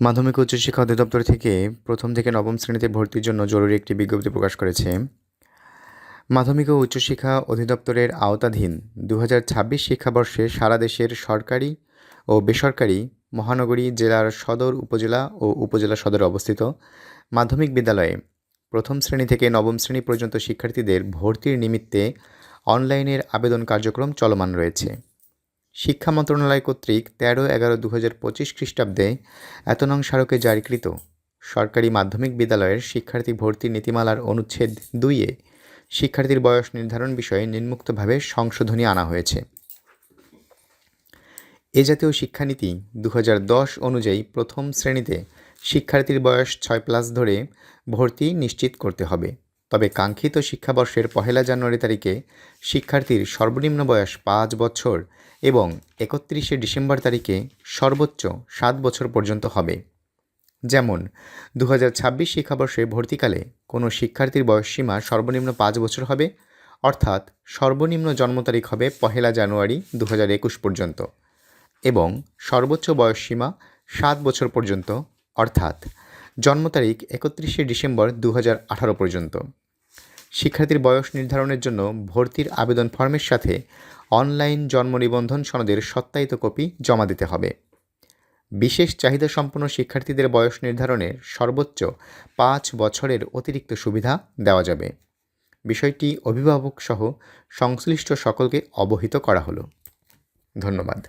মাধ্যমিক উচ্চশিক্ষা অধিদপ্তর থেকে প্রথম থেকে নবম শ্রেণীতে ভর্তির জন্য জরুরি একটি বিজ্ঞপ্তি প্রকাশ করেছে। মাধ্যমিক ও উচ্চশিক্ষা অধিদপ্তরের আওতাধীন দু হাজার ছাব্বিশ শিক্ষাবর্ষে সারা দেশের সরকারি ও বেসরকারি মহানগরী জেলার সদর উপজেলা ও উপজেলা সদরে অবস্থিত মাধ্যমিক বিদ্যালয়ে প্রথম শ্রেণি থেকে নবম শ্রেণি পর্যন্ত শিক্ষার্থীদের ভর্তির নিমিত্তে অনলাইনের আবেদন কার্যক্রম চলমান রয়েছে। শিক্ষা মন্ত্রণালয় কর্তৃক তেরো এগারো দু হাজার পঁচিশ খ্রিস্টাব্দে এত নং স্মারকে জারিকৃত সরকারি মাধ্যমিক বিদ্যালয়ের শিক্ষার্থী ভর্তি নীতিমালার অনুচ্ছেদ দুইয়ে শিক্ষার্থীর বয়স নির্ধারণ বিষয়ে নিম্মুক্তভাবে সংশোধনী আনা হয়েছে। এ জাতীয় শিক্ষানীতি দু দশ অনুযায়ী প্রথম শ্রেণীতে শিক্ষার্থীর বয়স ছয় প্লাস ধরে ভর্তি নিশ্চিত করতে হবে। তবে কাঙ্ক্ষিত শিক্ষাবর্ষের পহেলা জানুয়ারি তারিখে শিক্ষার্থীর সর্বনিম্ন বয়স পাঁচ বছর এবং একত্রিশে ডিসেম্বর তারিখে সর্বোচ্চ সাত বছর পর্যন্ত হবে। যেমন দু হাজার ছাব্বিশ শিক্ষাবর্ষে ভর্তিকালে কোনো শিক্ষার্থীর বয়সসীমা সর্বনিম্ন পাঁচ বছর হবে, অর্থাৎ সর্বনিম্ন জন্ম তারিখ হবে পহেলা জানুয়ারি দু হাজার একুশ পর্যন্ত এবং সর্বোচ্চ বয়সসীমা সাত বছর পর্যন্ত, অর্থাৎ জন্ম তারিখ একত্রিশে ডিসেম্বর দু হাজার আঠারো পর্যন্ত। শিক্ষার্থীর বয়স নির্ধারণের জন্য ভর্তির আবেদন ফর্মের সাথে অনলাইন জন্ম নিবন্ধন সনদের সত্যায়িত কপি জমা দিতে হবে। বিশেষ চাহিদা সম্পন্ন শিক্ষার্থীদের বয়স নির্ধারণের সর্বোচ্চ পাঁচ বছরের অতিরিক্ত সুবিধা দেওয়া যাবে। বিষয়টি অভিভাবক সহ সংশ্লিষ্ট সকলকে অবহিত করা হলো। ধন্যবাদ।